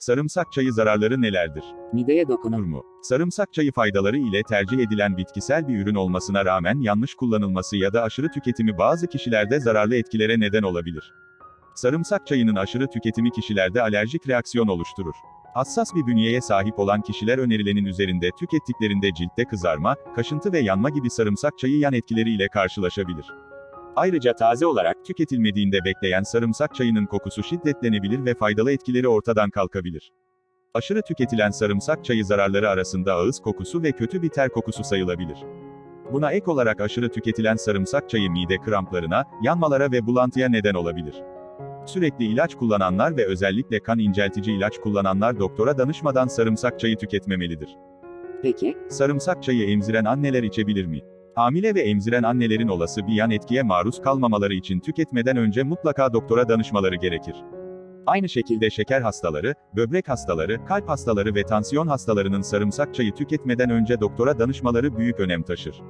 Sarımsak çayı zararları nelerdir? Mideye dokunur mu? Sarımsak çayı faydaları ile tercih edilen bitkisel bir ürün olmasına rağmen yanlış kullanılması ya da aşırı tüketimi bazı kişilerde zararlı etkilere neden olabilir. Sarımsak çayının aşırı tüketimi kişilerde alerjik reaksiyon oluşturur. Hassas bir bünyeye sahip olan kişiler önerilenin üzerinde tükettiklerinde ciltte kızarma, kaşıntı ve yanma gibi sarımsak çayı yan etkileriyle karşılaşabilir. Ayrıca taze olarak tüketilmediğinde bekleyen sarımsak çayının kokusu şiddetlenebilir ve faydalı etkileri ortadan kalkabilir. Aşırı tüketilen sarımsak çayı zararları arasında ağız kokusu ve kötü bir ter kokusu sayılabilir. Buna ek olarak aşırı tüketilen sarımsak çayı mide kramplarına, yanmalara ve bulantıya neden olabilir. Sürekli ilaç kullananlar ve özellikle kan inceltici ilaç kullananlar doktora danışmadan sarımsak çayı tüketmemelidir. Peki, Sarımsak çayı emziren anneler içebilir mi? Hamile ve emziren annelerin olası bir yan etkiye maruz kalmamaları için tüketmeden önce mutlaka doktora danışmaları gerekir. Aynı şekilde şeker hastaları, böbrek hastaları, kalp hastaları ve tansiyon hastalarının sarımsak çayı tüketmeden önce doktora danışmaları büyük önem taşır.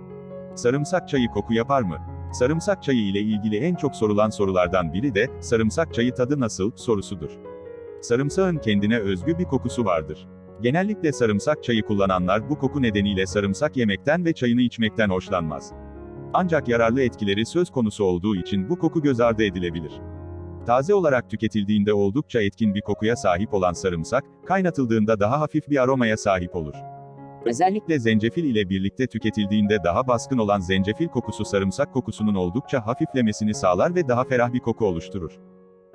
Sarımsak çayı koku yapar mı? Sarımsak çayı ile ilgili en çok sorulan sorulardan biri de, sarımsak çayı tadı nasıl, sorusudur. Sarımsağın kendine özgü bir kokusu vardır. Genellikle sarımsak çayı kullananlar bu koku nedeniyle sarımsak yemekten ve çayını içmekten hoşlanmaz. Ancak yararlı etkileri söz konusu olduğu için bu koku göz ardı edilebilir. Taze olarak tüketildiğinde oldukça etkin bir kokuya sahip olan sarımsak, kaynatıldığında daha hafif bir aromaya sahip olur. Özellikle zencefil ile birlikte tüketildiğinde daha baskın olan zencefil kokusu sarımsak kokusunun oldukça hafiflemesini sağlar ve daha ferah bir koku oluşturur.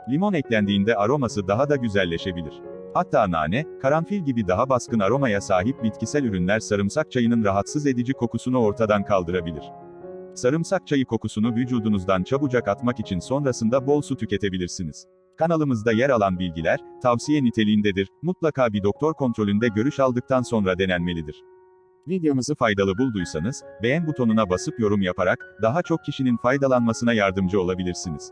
Limon eklendiğinde aroması daha da güzelleşebilir. Hatta nane, karanfil gibi daha baskın aromaya sahip bitkisel ürünler sarımsak çayının rahatsız edici kokusunu ortadan kaldırabilir. Sarımsak çayı kokusunu vücudunuzdan çabucak atmak için sonrasında bol su tüketebilirsiniz. Kanalımızda yer alan bilgiler, tavsiye niteliğindedir, mutlaka bir doktor kontrolünde görüş aldıktan sonra denenmelidir. Videomuzu faydalı bulduysanız, beğen butonuna basıp yorum yaparak, daha çok kişinin faydalanmasına yardımcı olabilirsiniz.